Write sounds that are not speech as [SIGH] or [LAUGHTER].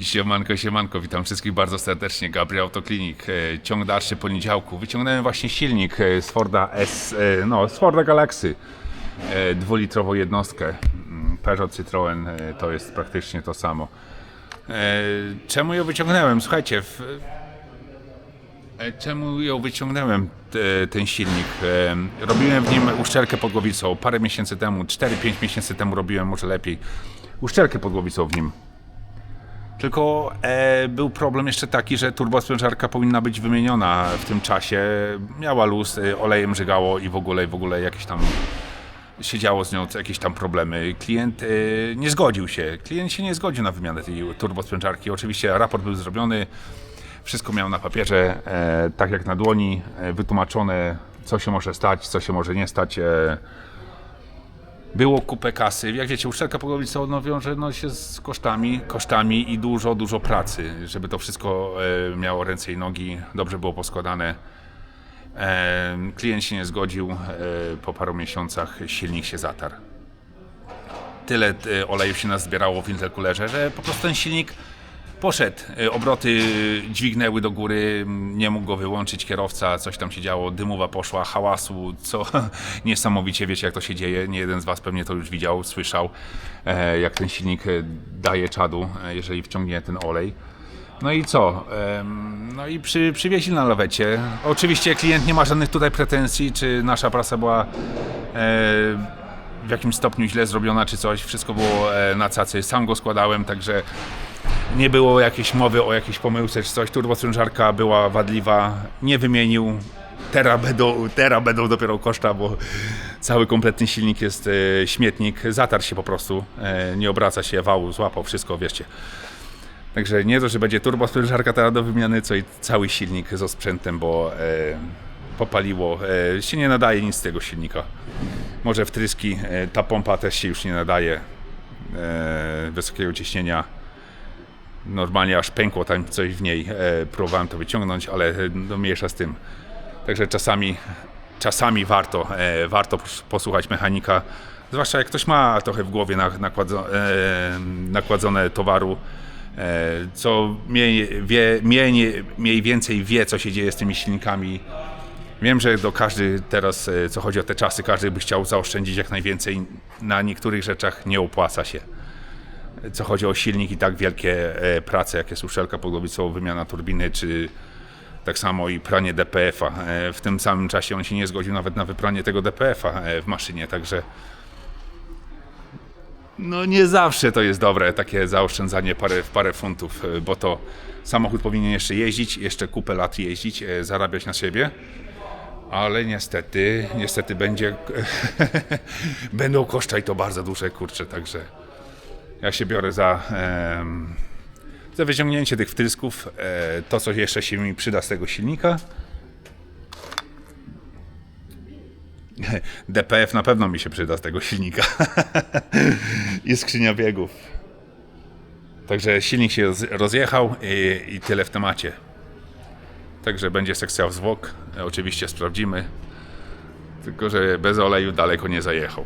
Siemanko, siemanko, witam wszystkich bardzo serdecznie. Gabriel Autoklinik. E, Ciąg dalszy poniedziałku. Wyciągnąłem właśnie silnik e, z Forda S, e, no, z Forda Galaxy. Dwulitrową jednostkę. Mm, Peugeot Citroen e, to jest praktycznie to samo. Czemu ją wyciągnąłem? Słuchajcie, w, Czemu ją wyciągnąłem, te, ten silnik? Robiłem w nim uszczelkę pod głowicą parę miesięcy temu, 4-5 miesięcy temu robiłem, może lepiej, uszczelkę pod głowicą w nim. Tylko e, był problem jeszcze taki, że turbosprężarka powinna być wymieniona w tym czasie. Miała luz, e, olejem żygało i w ogóle, w ogóle jakieś tam się działo z nią jakieś tam problemy. Klient e, nie zgodził się. Klient się nie zgodził na wymianę tej turbosprężarki. Oczywiście raport był zrobiony, wszystko miał na papierze, e, tak jak na dłoni, e, wytłumaczone, co się może stać, co się może nie stać. E, było kupę kasy. Jak wiecie, uszczelka pogłowica no, wiąże no, się z kosztami, kosztami i dużo, dużo pracy, żeby to wszystko e, miało ręce i nogi, dobrze było poskładane. E, klient się nie zgodził, e, po paru miesiącach silnik się zatarł. Tyle e, oleju się nazbierało w interkulerze, że po prostu ten silnik poszedł. E, Obroty dźwignęły do góry, nie mógł go wyłączyć kierowca, coś tam się działo, dymowa poszła, hałasu, co [LAUGHS] niesamowicie, wiecie jak to się dzieje, nie jeden z Was pewnie to już widział, słyszał, e, jak ten silnik e, daje czadu, jeżeli wciągnie ten olej. No i co? No i przy, przywieźli na lawecie. Oczywiście klient nie ma żadnych tutaj pretensji, czy nasza prasa była w jakimś stopniu źle zrobiona, czy coś. Wszystko było na cacy. Sam go składałem, także nie było jakiejś mowy o jakiejś pomyłce czy coś. Turbosprężarka była wadliwa, nie wymienił. Teraz będą, teraz będą dopiero koszta, bo cały kompletny silnik jest e, śmietnik. Zatarł się po prostu, e, nie obraca się, wał złapał, wszystko, wierzcie. Także nie to, że będzie turbosprężarka teraz do wymiany, co i cały silnik z osprzętem, bo e, popaliło. E, się nie nadaje nic z tego silnika. Może wtryski, e, ta pompa też się już nie nadaje e, wysokiego ciśnienia. Normalnie aż pękło tam coś w niej. E, próbowałem to wyciągnąć, ale e, no mniejsza z tym. Także czasami, czasami warto, e, warto pos- posłuchać mechanika. Zwłaszcza jak ktoś ma trochę w głowie na- nakładzo, e, nakładzone towaru, e, co mniej, wie, mniej, mniej więcej wie, co się dzieje z tymi silnikami. Wiem, że do każdy teraz, e, co chodzi o te czasy, każdy by chciał zaoszczędzić jak najwięcej. Na niektórych rzeczach nie opłaca się co chodzi o silnik i tak wielkie e, prace, jak jest uszczelka podłowicowa, wymiana turbiny, czy tak samo i pranie DPF-a. E, W tym samym czasie on się nie zgodził nawet na wypranie tego DPF-a e, w maszynie, także no nie zawsze to jest dobre, takie zaoszczędzanie parę, parę funtów, bo to samochód powinien jeszcze jeździć, jeszcze kupę lat jeździć, zarabiać na siebie. Ale niestety, niestety będzie, [LAUGHS] będą koszta i to bardzo duże, kurcze, także ja się biorę za, em, za wyciągnięcie tych wtrysków, e, to co jeszcze się mi przyda z tego silnika. [LAUGHS] DPF na pewno mi się przyda z tego silnika. [LAUGHS] I skrzynia biegów. Także silnik się roz- rozjechał i, i tyle w temacie. Także będzie sekcja zwłok. E, Oczywiście sprawdzimy. Tylko, że bez oleju daleko nie zajechał.